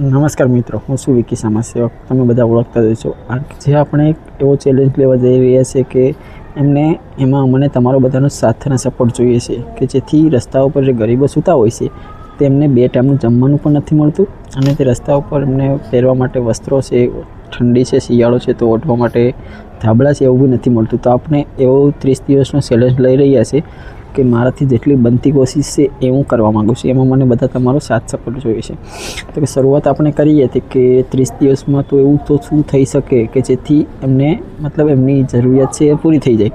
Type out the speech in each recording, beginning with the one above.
નમસ્કાર મિત્રો, હું છું વિકી સમાજસેવક તમે બધા ઓળખતા જ છો જે આપણે એક એવો ચેલેન્જ લેવા જઈ રહ્યા છે કે એમને એમાં મને તમારો બધાનો સાથ અને સપોર્ટ જોઈએ છે કે જેથી રસ્તા ઉપર જે ગરીબો સૂતા હોય છે, તેમને બે ટાઈમનું જમવાનું પણ નથી મળતું અને તે રસ્તા ઉપર એમને પહેરવા માટે વસ્ત્રો છે, ઠંડી છે, શિયાળો છે, તો ઓઢવા માટે ધાબળા છે, એવું બી નથી મળતું. તો આપણે એવો ત્રીસ દિવસનો ચેલેન્જ લઈ રહ્યા છે કે મારાથી જેટલી બનતી કોશિશ છે એ હું કરવા માગું છું. એમાં મને બધા તમારો સાથ સપોર્ટ જોઈએ છે. તો કે શરૂઆત આપણે કરીએ તો કે ત્રીસ દિવસમાં તો એવું તો શું થઈ શકે કે જેથી એમને મતલબ એમની જરૂરિયાત છે એ પૂરી થઈ જાય.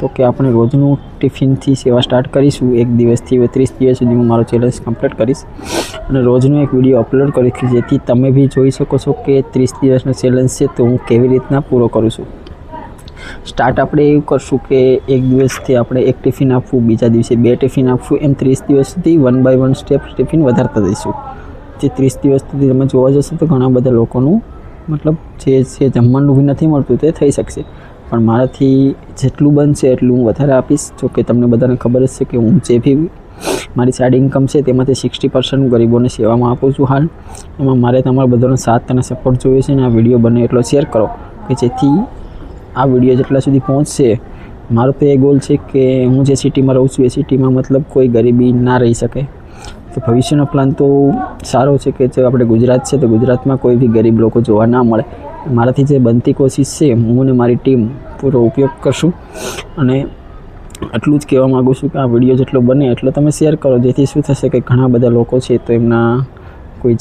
તો કે આપણે રોજનું ટિફિનથી સેવા સ્ટાર્ટ કરીશું. એક દિવસથી હવે ત્રીસ દિવસ સુધી હું મારો ચેલેન્જ કમ્પ્લીટ કરીશ. અને રોજનો એક વીડિયો અપલોડ કરીશ જેથી તમે બી જોઈ શકો છો કે ત્રીસ દિવસનો ચેલેન્જ છે તો હું કેવી રીતના પૂરો કરું છું. સ્ટાર્ટ આપણે એવું કરશું કે એક દિવસથી આપણે એક ટિફિન આપવું, બીજા દિવસે બે ટિફિન આપવું એમ ત્રીસ દિવસ સુધી one by one step tiffin વધારતા જઈશું. જે ત્રીસ દિવસ સુધી તમે જોવા જશો તો ઘણા બધા લોકોનું મતલબ જે છે જમવાનું બી નથી મળતું તે થઈ શકશે. પણ મારાથી જેટલું બનશે એટલું હું વધારે આપીશ. જો કે તમને બધાને ખબર જ છે કે હું જે બી મારી સાઈડ ઇન્કમ છે તેમાંથી સિક્સટી પર્સન્ટ ગરીબોને સેવામાં આપું છું હાલ. એમાં મારે તમારા બધાનો સાથ અને સપોર્ટ જોઈએ છે અને આ વીડિયો બને એટલો શેર કરો કે જેથી આ વીડિયો જેટલા સુધી પહોંચશે, મારો તો એ ગોલ છે કે હું જે સિટીમાં રહું છું, એ સિટીમાં મતલબ કોઈ ગરીબી ના રહી શકે. તો ભવિષ્યનો પ્લાન તો સારો છે કે જો આપણે ગુજરાત છે, તો ગુજરાતમાં કોઈ બી ગરીબ લોકો જોવા ના મળે. મારાથી જે બનતી કોશિશ છે, હું અને મારી ટીમ પૂરો ઉપયોગ કરશું. અને આટલું જ કહેવા માગું છું કે આ વીડિયો જેટલો બને, એટલો તમે શેર કરો, જેથી શું થશે કે ઘણા બધા લોકો છે તો એમના કોઈ